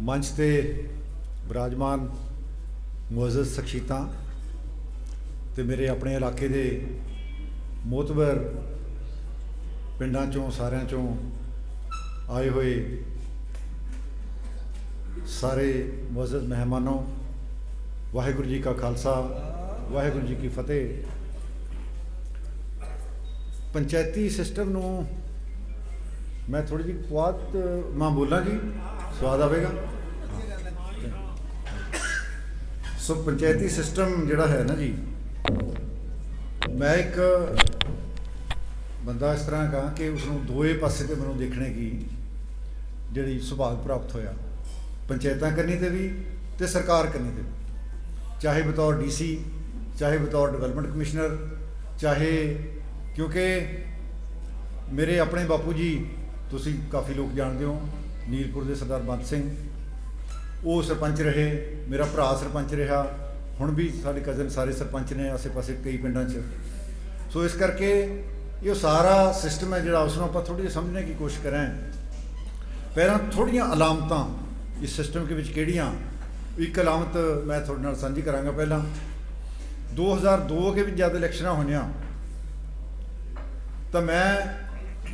ਮੰਚ ਤੇ ਬਿਰਾਜਮਾਨ ਮੁਅੱਜ਼ਜ਼ ਸ਼ਖਸੀਅਤਾਂ ਤੇ ਮੇਰੇ ਆਪਣੇ ਇਲਾਕੇ ਦੇ ਮੋਤਬਰ ਪਿੰਡਾਂ ਚੋਂ, ਸਾਰਿਆਂ ਚੋਂ ਆਏ ਹੋਏ ਸਾਰੇ ਮੁਅੱਜ਼ਜ਼ ਮਹਿਮਾਨੋ, ਵਾਹਿਗੁਰੂ ਜੀ ਕਾ ਖਾਲਸਾ, ਵਾਹਿਗੁਰੂ ਜੀ ਕੀ ਫਤਿਹ। ਪੰਚਾਇਤੀ ਸਿਸਟਮ ਨੂੰ ਮੈਂ ਥੋੜੀ ਜਿਹੀ ਬਹੁਤ ਮਾਂ ਬੋਲਾਂ ਜੀ। ਸਵਾਦ ਆਵੇਗਾ? ਸੋ ਪੰਚਾਇਤੀ ਸਿਸਟਮ ਜਿਹੜਾ ਹੈ ਨਾ ਜੀ, ਮੈਂ ਇੱਕ ਬੰਦਾ ਇਸ ਤਰ੍ਹਾਂ ਕਹਾਂ ਕਿ ਉਸ ਨੂੰ ਦੋਏ ਪਾਸੇ ਤੇ ਮੈਨੂੰ ਦੇਖਣੇ ਕੀ, ਜਿਹੜੀ ਸੁਭਾਗ ਪ੍ਰਾਪਤ ਹੋਇਆ। ਪੰਚਾਇਤਾਂ ਕਰਨੀ ਤੇ ਵੀ ਤੇ ਸਰਕਾਰ ਕਰਨੀ ਤੇ ਵੀ। ਚਾਹੇ ਬਤੌਰ ਡੀਸੀ, ਚਾਹੇ ਬਤੌਰ ਡਿਵੈਲਪਮੈਂਟ ਕਮਿਸ਼ਨਰ, ਚਾਹੇ ਕਿਉਂਕਿ ਮੇਰੇ ਆਪਣੇ ਬਾਪੂ ਜੀ, ਤੁਸੀਂ ਕਾਫੀ ਲੋਕ ਜਾਣਦੇ ਹੋ ਨੀਲਪੁਰ ਦੇ ਸਰਦਾਰ ਬੰਤ ਸਿੰਘ। ਉਹ ਸਰਪੰਚ ਰਹੇ, ਮੇਰਾ ਭਰਾ ਸਰਪੰਚ ਰਿਹਾ। ਹੁਣ ਵੀ ਸਾਡੇ ਕਜ਼ਨ ਸਾਰੇ ਸਰਪੰਚ ਨੇ ਆਸੇ-ਪਾਸੇ ਕਈ ਪਿੰਡਾਂ 'ਚ। ਸੋ ਇਸ ਕਰਕੇ ਇਹ ਸਾਰਾ ਸਿਸਟਮ ਹੈ ਜਿਹੜਾ ਉਸ ਨੂੰ ਆਪਾਂ ਥੋੜੀ ਜਿਹੀ ਸਮਝਣੇ ਦੀ ਕੋਸ਼ਿਸ਼ ਕਰਾਂ ਪਹਿਲਾਂ ਥੋੜੀਆਂ ਅਲਾਮਤਾਂ ਇਸ ਸਿਸਟਮ ਦੇ ਵਿੱਚ ਕਿਹੜੀਆਂ? ਇੱਕ ਅਲਾਮਤ ਮੈਂ ਤੁਹਾਡੇ ਨਾਲ ਸਾਂਝੀ ਕਰਾਂਗਾ ਪਹਿਲਾਂ। 2002 ਕੇ ਵੀ ਜਦ ਇਲੈਕਸ਼ਨਾਂ ਹੋਈਆਂ, ਤਾਂ ਮੈਂ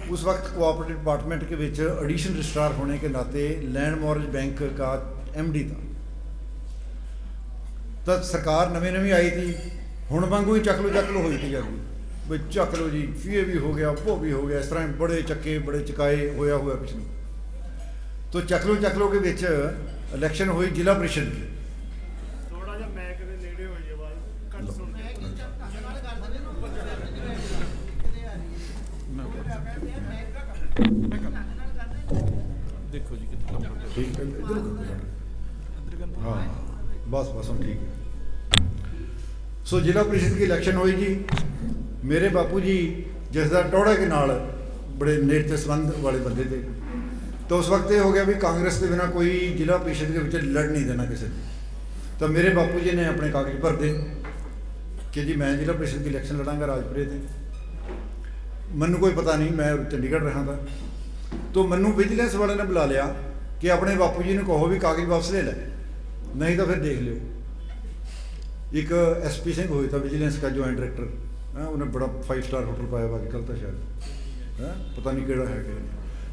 उस वक्त कोऑपरेटिव डिपार्टमेंट के विच एडिशन रजिस्ट्रार होने के नाते लैंड मॉर्गेज बैंक का एमडी था ਤਾਂ ਸਰਕਾਰ ਨਵੇਂ ਨਵੀਂ ਆਈ ਸੀ ਹੁਣ ਵਾਂਗੂ ਹੀ ਚੱਕ ਲੋ ਚੱਕ ਲੋ ਹੋਈ ਸੀ ਜਾਂਦੀ ਬਈ ਚੱਕ ਲੋ ਜੀ ਫੀਏ ਵੀ ਹੋ ਗਿਆ ਉਹ ਵੀ ਹੋ ਗਿਆ ਇਸ ਤਰ੍ਹਾਂ ਬੜੇ ਚੱਕੇ ਬੜੇ ਚਕਾਏ ਹੋਇਆ ਹੋਇਆ ਪਿਛਲੇ ਤੋ ਚੱਕ ਲੋ ਚੱਕ ਲੋ ਦੇ ਵਿੱਚ ਇਲੈਕਸ਼ਨ ਹੋਈ ਜ਼ਿਲ੍ਹਾ ਪ੍ਰੀਸ਼ਦ ਦੀ ਦੇਖੋ ਜੀ ਕਿੱਥੇ ਕੰਮ ਕਰਦੇ ਠੀਕ ਹੈ, ਇਧਰ ਅੰਦਰ ਕਰਨਾ ਹਾਂ, ਬਸ ਬਸ, ਹੁਣ ਠੀਕ ਹੈ। ਸੋ ਜ਼ਿਲ੍ਹਾ ਪ੍ਰੀਸ਼ਦ ਦੀ ਇਲੈਕਸ਼ਨ ਹੋਈ ਜੀ? ਮੇਰੇ ਬਾਪੂ ਜੀ, ਜਿਸ ਦਾ ਟੋੜਾ ਕੇ ਨਾਲ ਬੜੇ ਨੇੜਤੇ ਸੰਬੰਧ ਵਾਲੇ ਬੰਦੇ ਤੇ। ਤਾਂ ਉਸ ਵਕਤ ਇਹ ਹੋ ਗਿਆ ਵੀ ਕਾਂਗਰਸ ਦੇ ਬਿਨਾ ਕੋਈ ਜ਼ਿਲ੍ਹਾ ਪ੍ਰੀਸ਼ਦ ਦੇ ਵਿੱਚ ਲੜ ਨਹੀਂ ਦੇਣਾ ਕਿਸੇ ਨੂੰ। ਤਾਂ ਮੇਰੇ ਬਾਪੂ ਜੀ ਨੇ ਆਪਣੇ ਕਾਗਜ਼ ਭਰਦੇ। ਕਿ ਜੀ, ਮੈਂ ਜ਼ਿਲ੍ਹਾ ਪ੍ਰੀਸ਼ਦ ਦੀ ਇਲੈਕਸ਼ਨ ਲੜਾਂਗਾ ਰਾਜਪੁਰੇ ਤੇ। ਮੈਨੂੰ ਕੋਈ ਪਤਾ ਨਹੀਂ, ਮੈਂ ਚੰਡੀਗੜ੍ਹ ਰਹਾ ਤਾਂ ਤੋ ਮੈਨੂੰ ਵਿਜੀਲੈਂਸ ਵਾਲੇ ਨੇ ਬੁਲਾ ਲਿਆ ਕਿ ਆਪਣੇ ਬਾਪੂ ਜੀ ਨੂੰ ਕਹੋ ਵੀ ਕਾਗਜ਼ ਵਾਪਸ ਲੈ ਲੈ। ਨਹੀਂ ਤਾਂ ਫਿਰ ਦੇਖ ਲਿਓ। ਇੱਕ ਐਸਪੀ ਸਿੰਘ ਹੋਇਆ ਤਾਂ ਵਿਜੀਲੈਂਸ ਦਾ ਜੁਆਇੰਟ ਡਾਇਰੈਕਟਰ ਹਾਂ, ਉਹਨੇ ਬੜਾ 5 ਸਟਾਰ ਹੋਟਲ ਪਾਇਆ ਵਾ ਕੱਲ ਤਾਂ ਸ਼ਾਇਦ। ਹਾਂ, ਪਤਾ ਨਹੀਂ ਕਿਹੜਾ ਹੈ ਕਿ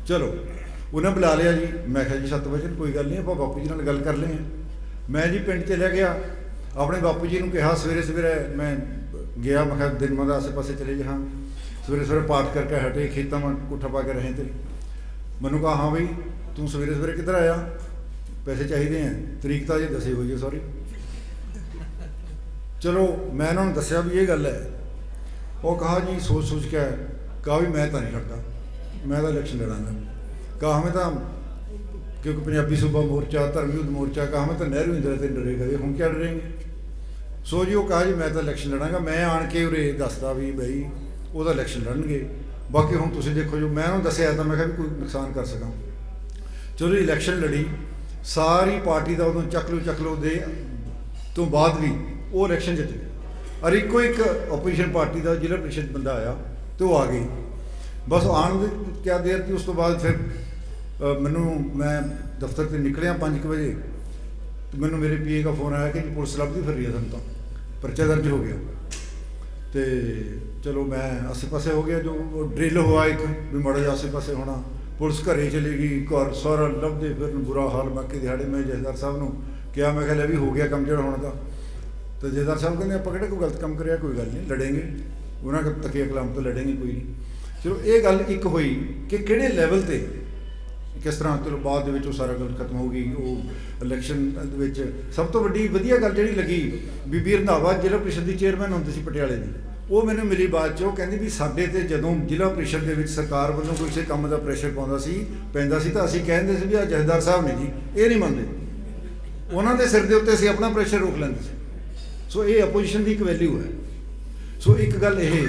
ਚਲੋ, ਉਹਨੇ ਬੁਲਾ ਲਿਆ ਜੀ। ਮੈਂ ਕਿਹਾ ਜੀ 7 ਵਜੇ ਕੋਈ ਗੱਲ ਨਹੀਂ, ਆਪਾਂ ਬਾਪੂ ਜੀ ਨਾਲ ਗੱਲ ਕਰ ਲਏ ਮੈਂ ਜੀ ਪਿੰਡ ਚਲਿਆ ਗਿਆ। ਆਪਣੇ ਬਾਪੂ ਜੀ ਨੂੰ ਕਿਹਾ, ਸਵੇਰੇ ਸਵੇਰੇ ਮੈਂ ਗਿਆ, ਮੈਂ ਕਿਹਾ ਦਿਨ ਮਾ ਦਾ ਆਸੇ ਪਾਸੇ ਚਲੇ ਜਾ ਸਵੇਰੇ ਸਵੇਰੇ ਪਾਠ ਕਰਕੇ ਹਟੇ, ਖੇਤਾਂ ਮਾ ਕੋਠਾ ਪਾ ਕੇ ਰਹੇ ਤੇ। ਮੈਨੂੰ ਕਹਾ, ਹਾਂ ਬਈ, ਤੂੰ ਸਵੇਰੇ ਸਵੇਰੇ ਕਿੱਧਰ ਆਇਆ? ਪੈਸੇ ਚਾਹੀਦੇ ਆ। ਤਰੀਕ ਤਾਂ ਜੇ ਦੱਸੀ ਹੋਈ ਹੈ ਸੌਰੀ ਚਲੋ, ਮੈਂ ਇਹਨਾਂ ਨੂੰ ਦੱਸਿਆ ਵੀ ਇਹ ਗੱਲ ਹੈ। ਉਹ ਕਹਾ, ਜੀ ਸੋਚ ਸੋਚ ਕੇ ਕਹਾ ਵੀ, ਮੈਂ ਤਾਂ ਨਹੀਂ ਲੜਦਾ ਮੈਂ ਤਾਂ ਇਲੈਕਸ਼ਨ ਲੜਾਂਗਾ ਕਹਾ, ਮੈਂ ਤਾਂ, ਕਿਉਂਕਿ ਪੰਜਾਬੀ ਸੂਬਾ ਮੋਰਚਾ, ਧਰਮ ਯੁੱਧ ਮੋਰਚਾ, ਕਹਾ, ਮੈਂ ਤਾਂ ਨਹਿਰੂ ਇੰਦਰਾ ਤੇ ਡਰੇ ਗਏ ਹੁਣ ਕਿਆ ਡਰੇਂਗੇ? ਸੋ ਜੀ, ਉਹ ਕਹਾ, ਜੀ, ਮੈਂ ਤਾਂ ਇਲੈਕਸ਼ਨ ਲੜਾਂਗਾ। ਮੈਂ ਆਣ ਕੇ ਉਰੇ ਦੱਸਦਾ ਵੀ ਬਈ ਉਹਦਾ ਇਲੈਕਸ਼ਨ ਲੜਨਗੇ। ਬਾਕੀ ਹੁਣ ਤੁਸੀਂ ਦੇਖੋ ਜੋ, ਮੈਂ ਉਹਨੂੰ ਦੱਸਿਆ ਤਾਂ ਮੈਂ ਕਿਹਾ ਵੀ ਕੋਈ ਨੁਕਸਾਨ ਕਰ ਸਕਾਂ। ਜਦੋਂ ਇਲੈਕਸ਼ਨ ਲੜੀ, ਸਾਰੀ ਪਾਰਟੀ ਦਾ ਉਦੋਂ ਚੱਕ ਲੋ ਚੱਕ ਲੋ ਦੇ ਤੋਂ ਬਾਅਦ ਵੀ ਉਹ ਇਲੈਕਸ਼ਨ ਜਿੱਤ ਗਈ ਔਰ ਇੱਕੋ ਇੱਕ ਆਪੋਜੀਸ਼ਨ ਪਾਰਟੀ ਦਾ ਜ਼ਿਲ੍ਹਾ ਪ੍ਰੀਸ਼ਦ ਬੰਦਾ ਆਇਆ ਤੇ ਉਹ ਆ ਗਈ। ਬਸ ਆਉਣ ਦੇ ਕਿਆ ਦੇਰ ਸੀ, ਉਸ ਤੋਂ ਬਾਅਦ ਫਿਰ ਮੈਨੂੰ ਮੈਂ ਦਫ਼ਤਰ ਤੇ ਨਿਕਲਿਆ 5 ਵਜੇ। ਤੇ ਮੈਨੂੰ ਮੇਰੇ ਪੀਏ ਦਾ ਫੋਨ ਆਇਆ ਕਿ ਪੁਲਿਸ ਲੱਭਦੀ ਫਿਰ ਰਹੀ ਹੈ ਸਾਨੂੰ ਤਾਂ। ਪਰਚਾ ਦਰਜ ਹੋ ਗਿਆ। ਤੇ ਚਲੋ ਮੈਂ ਆਸੇ-ਪਾਸੇ ਹੋ ਗਿਆ ਜੋ ਉਹ ਡਰਿਲ ਹੋਇਆ ਇੱਕ, ਵੀ ਮੜਾ ਜਿਹਾ ਆਸੇ-ਪਾਸੇ ਹੋਣਾ। ਪੁਲਿਸ ਘਰੇ ਚਲੀ ਗਈ, ਘਰ ਸਾਰਾ ਲੱਭਦੇ ਫਿਰ ਬੁਰਾ ਹਾਲ ਬਾਕੀ ਦਿਹਾੜੇ ਮੈਂ ਜਹਦਾਰ ਸਾਹਿਬ ਨੂੰ ਕਿਹਾ, ਮੈਂ ਕਿਹਾ ਲੈ ਵੀ ਹੋ ਗਿਆ ਕੰਮ ਜਿਹੜਾ ਹੋਣਾ ਦਾ ਤੇ ਜਹਦਾਰ ਸਾਹਿਬ ਕਹਿੰਦੇ ਆਪਾਂ ਕਿਹੜਾ ਕੋਈ ਗਲਤ ਕੰਮ ਕਰਿਆ? ਕੋਈ ਗੱਲ ਨਹੀਂ ਲੜेंगे ਉਹਨਾਂ ਕੇ ਤਕੀਆ ਕਲਾਮ ਤੋਂ ਲੜेंगे ਕੋਈ ਨਹੀਂ। ਚਲੋ ਇਹ ਗੱਲ ਇੱਕ ਹੋਈ ਕਿ ਕਿਹੜੇ ਲੈਵਲ ਤੇ ਕਿਸ ਤਰ੍ਹਾਂ ਚਲੋ ਬਾਅਦ ਦੇ ਵਿੱਚ ਉਹ ਸਾਰਾ ਗੱਲ ਖਤਮ ਹੋ ਗਈ ਉਹ ਇਲੈਕਸ਼ਨ ਦੇ ਵਿੱਚ ਸਭ ਤੋਂ ਵੱਡੀ ਵਧੀਆ ਗੱਲ ਜਿਹੜੀ ਲੱਗੀ, ਬੀਬੀ ਰੰਧਾਵਾ ਜ਼ਿਲ੍ਹਾ ਪ੍ਰੀਸ਼ਦ ਦੀ ਚੇਅਰਮੈਨ ਹੁੰਦੀ ਸੀ ਪਟਿਆਲੇ ਦੀ। ਉਹ ਮੈਨੂੰ ਮਿਲੀ ਬਾਅਦ ਚ ਉਹ ਕਹਿੰਦੀ ਵੀ ਸਾਡੇ ਤੇ ਜਦੋਂ ਜ਼ਿਲ੍ਹਾ ਪ੍ਰੀਸ਼ਦ ਦੇ ਵਿੱਚ ਸਰਕਾਰ ਵੱਲੋਂ ਕੋਈ ਕਿਸੇ ਕੰਮ ਦਾ ਪ੍ਰੈਸ਼ਰ ਪਾਉਂਦਾ ਸੀ, ਪੈਂਦਾ ਸੀ ਤਾਂ ਅਸੀਂ ਕਹਿੰਦੇ ਸੀ ਵੀ ਆ ਜਥੇਦਾਰ ਸਾਹਿਬ ਨੇ ਜੀ, ਇਹ ਨਹੀਂ ਮੰਨਦੇ। ਉਹਨਾਂ ਦੇ ਸਿਰ ਦੇ ਉੱਤੇ ਅਸੀਂ ਆਪਣਾ ਪ੍ਰੈਸ਼ਰ ਰੋਕ ਲੈਂਦੇ ਸੀ। ਸੋ ਇਹ ਆਪੋਜੀਸ਼ਨ ਦੀ ਇੱਕ ਵੈਲਿਊ ਹੈ। ਸੋ ਇੱਕ ਗੱਲ ਇਹ